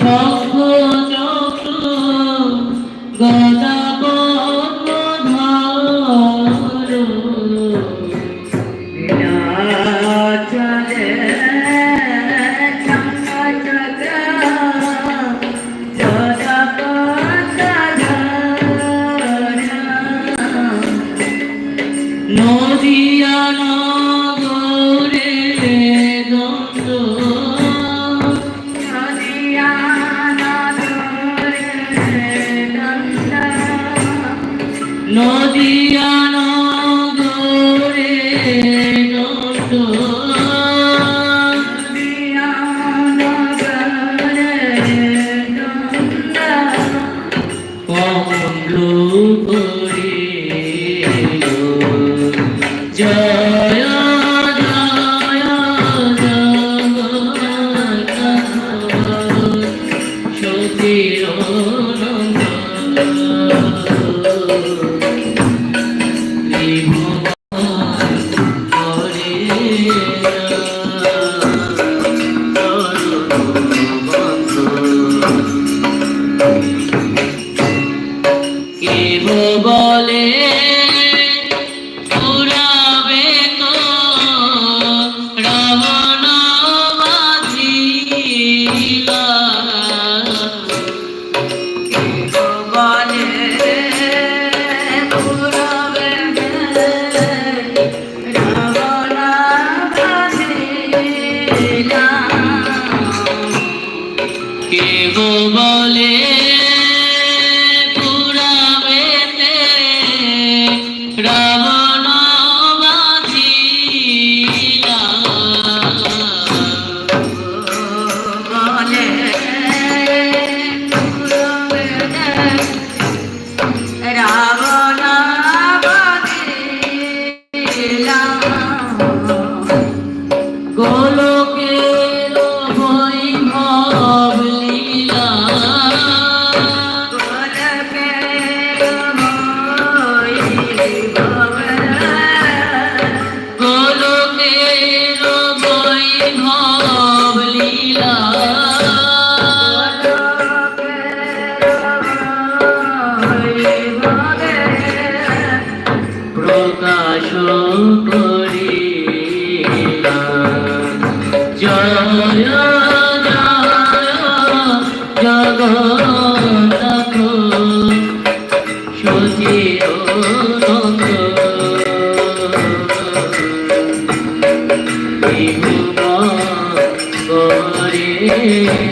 শঙ্খ চক্র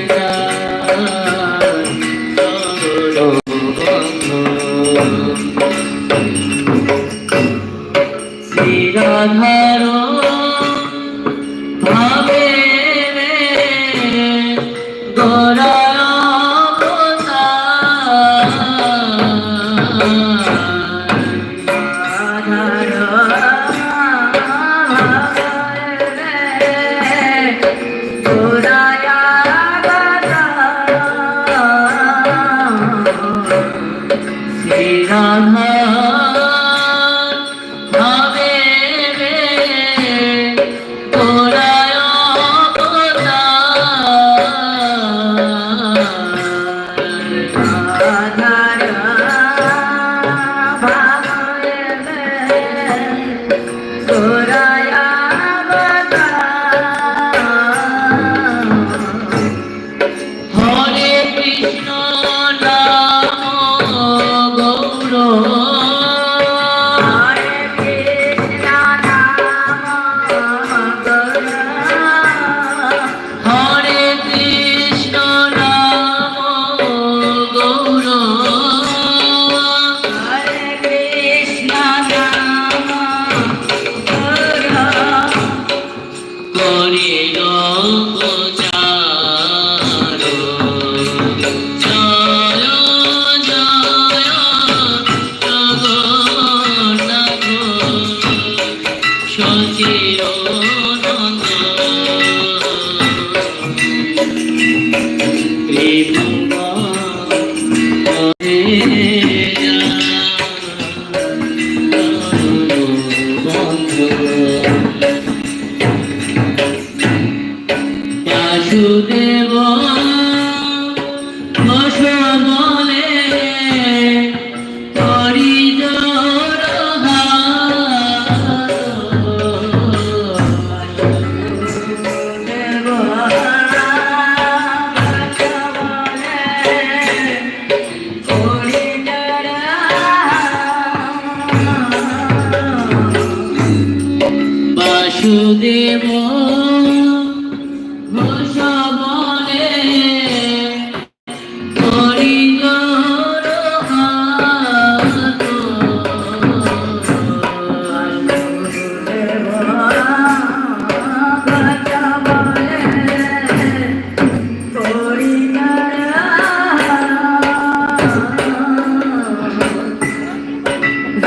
শ্রীরাধার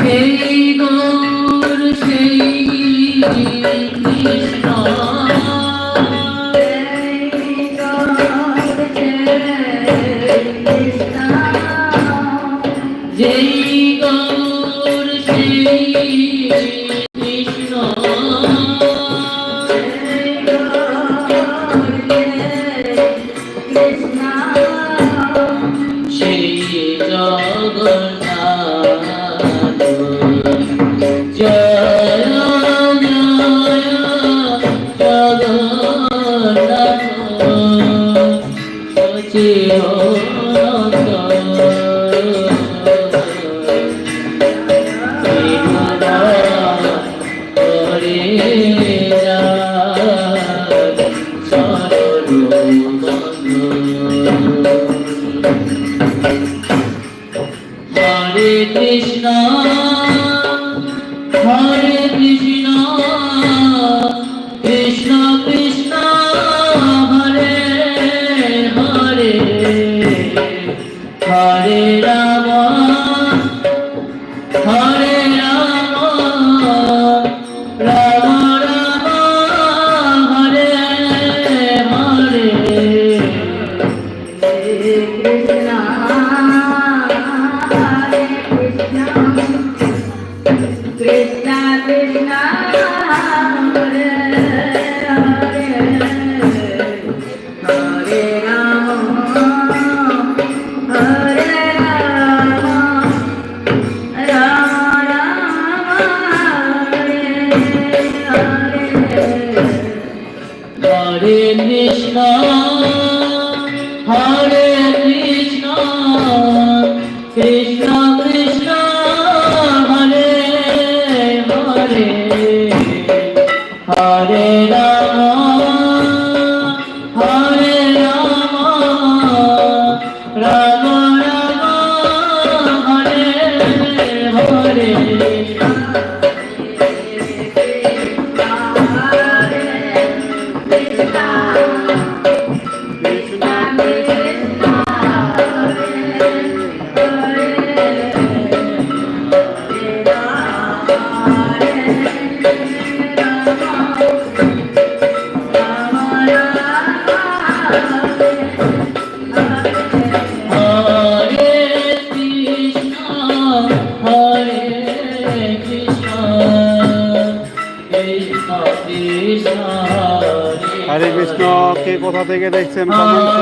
সেই দোর সেই কৃষ্ণ। ভরে Tim. Uh,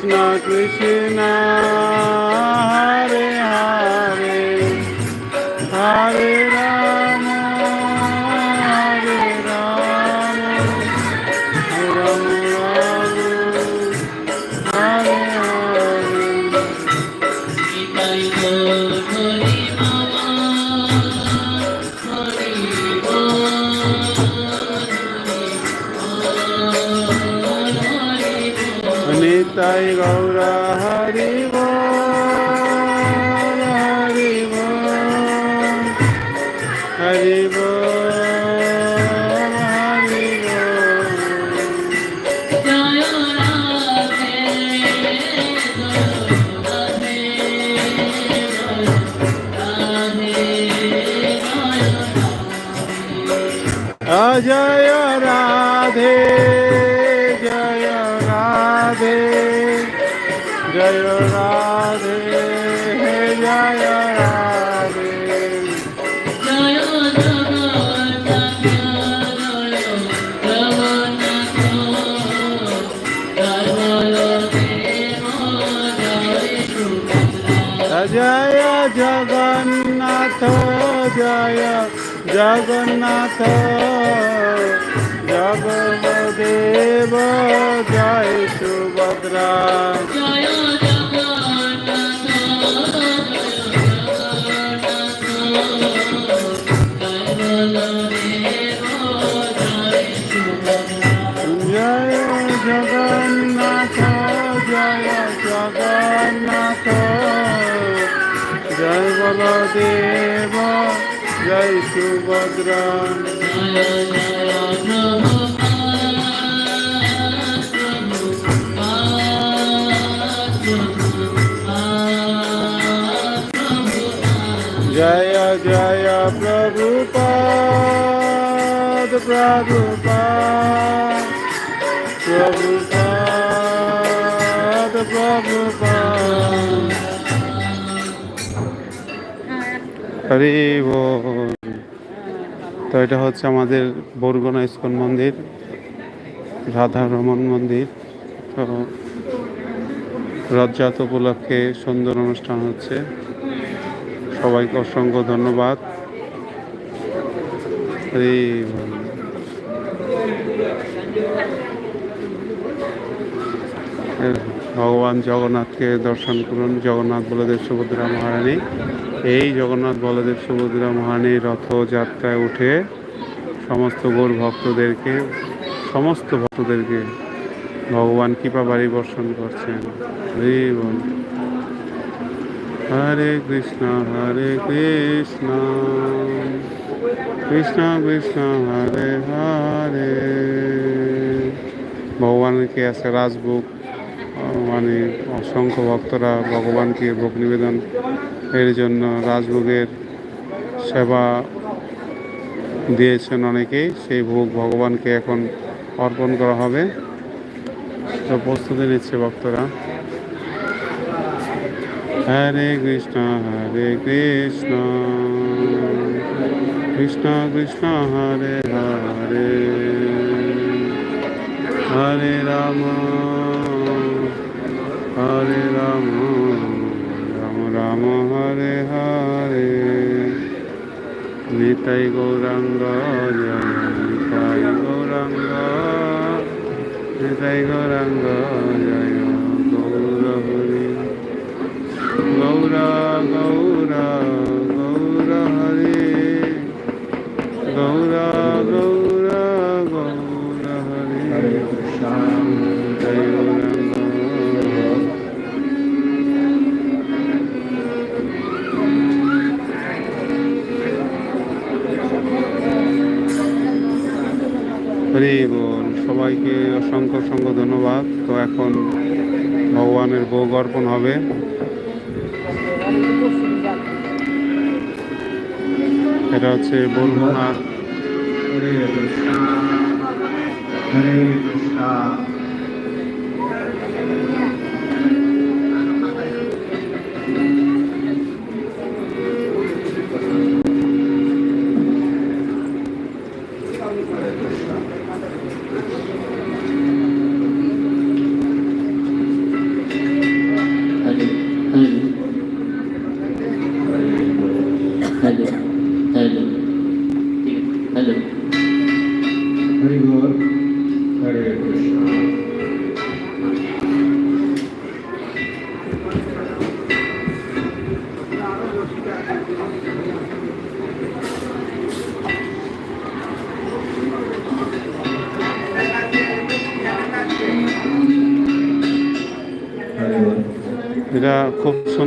কৃষ্ণ কৃষ্ণ হরি জয় জগন্নাথ জয় জগন্নাথ জগদেব জয় সুভদ্রা জয় জয় বলদেব জয় সুভদ্রা জয় জয় প্রভুপাদ জয় হরি তো এটা হচ্ছে আমাদের বরগুনা ইস্কন মন্দির রাধা রমন মন্দির। তো রথযাত উপলক্ষে সুন্দর অনুষ্ঠান হচ্ছে। সবাইকে অসংখ্য ধন্যবাদ। হরি বল। ভগবান জগন্নাথকে দর্শন করুন। জগন্নাথ বলদেব সুভদ্রা মহারানী। এই জগন্নাথ বলদেব সুভদ্রা মহারানী রথযাত্রায় উঠে সমস্ত গৌর ভক্তদেরকে, সমস্ত ভক্তদেরকে ভগবান কৃপা বাড়ি বর্ষণ করছেন। হরি কৃষ্ণ, হরে কৃষ্ণ। কৃষ্ণ কৃষ্ণ, হরে হরে। ভগবানকে আছে রাজভোগ। মানে অসংখ্য ভক্তরা ভগবানকে ভোগ নিবেদন এর জন্য রাজভোগের সেবা দিয়েছেন অনেকেই। সেই ভোগ ভগবানকে এখন অর্পণ করা হবে। তো প্রস্তুতি নিচ্ছে ভক্তরা। হরে কৃষ্ণ হরে কৃষ্ণ। কৃষ্ণ কৃষ্ণ, হরে হরে। হরে রাম। হরে রাম রাম রাম, হরে হরে। নিতাই গৌরাঙ্গ, জয় নিতাই গৌরাঙ্গ। নিতাই গৌরাঙ্গ, জয় গৌর হরি গৌরা গৌরা। সবাইকে অসংখ্য অসংখ্য ধন্যবাদ। তো এখন ভগবানের ভোগ অর্পণ হবে। এটা হচ্ছে বরগুনা হরে কৃষ্ণ হরে কৃষ্ণ।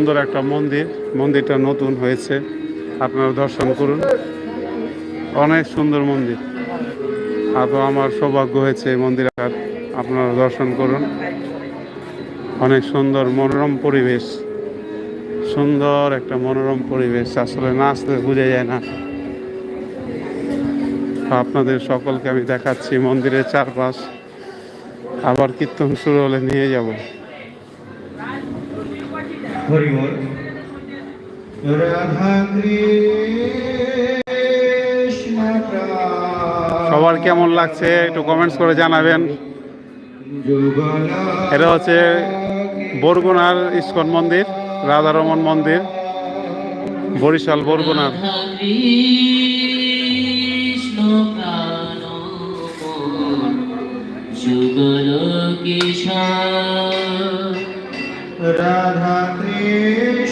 সুন্দর একটা মন্দির। মন্দিরটা নতুন হয়েছে। আপনারা দর্শন করুন। অনেক সুন্দর মন্দির। আদৌ আমার সৌভাগ্য হয়েছে এই মন্দির আপনারা দর্শন করুন। অনেক সুন্দর মনোরম পরিবেশ। সুন্দর একটা মনোরম পরিবেশ। আসলে না আসলে বোঝা যায় না। আপনাদের সকলকে আমি দেখাচ্ছি মন্দিরের চারপাশ। আবার কীর্তন শুরু হলে নিয়ে যাব। সবার কেমন লাগছে একটু কমেন্টস করে জানাবেন। এটা হচ্ছে বরগুনার ইস্কন মন্দির রাধারমন মন্দির বরিশাল বরগুনার। কৃষ্ণ যুগল কিশোর রাধা কৃষ্ণ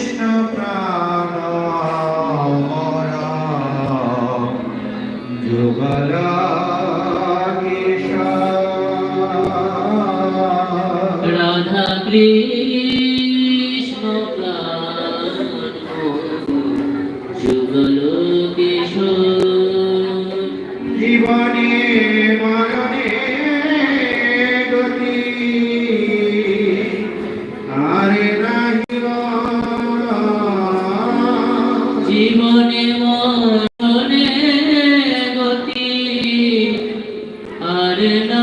আর নাহি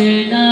আর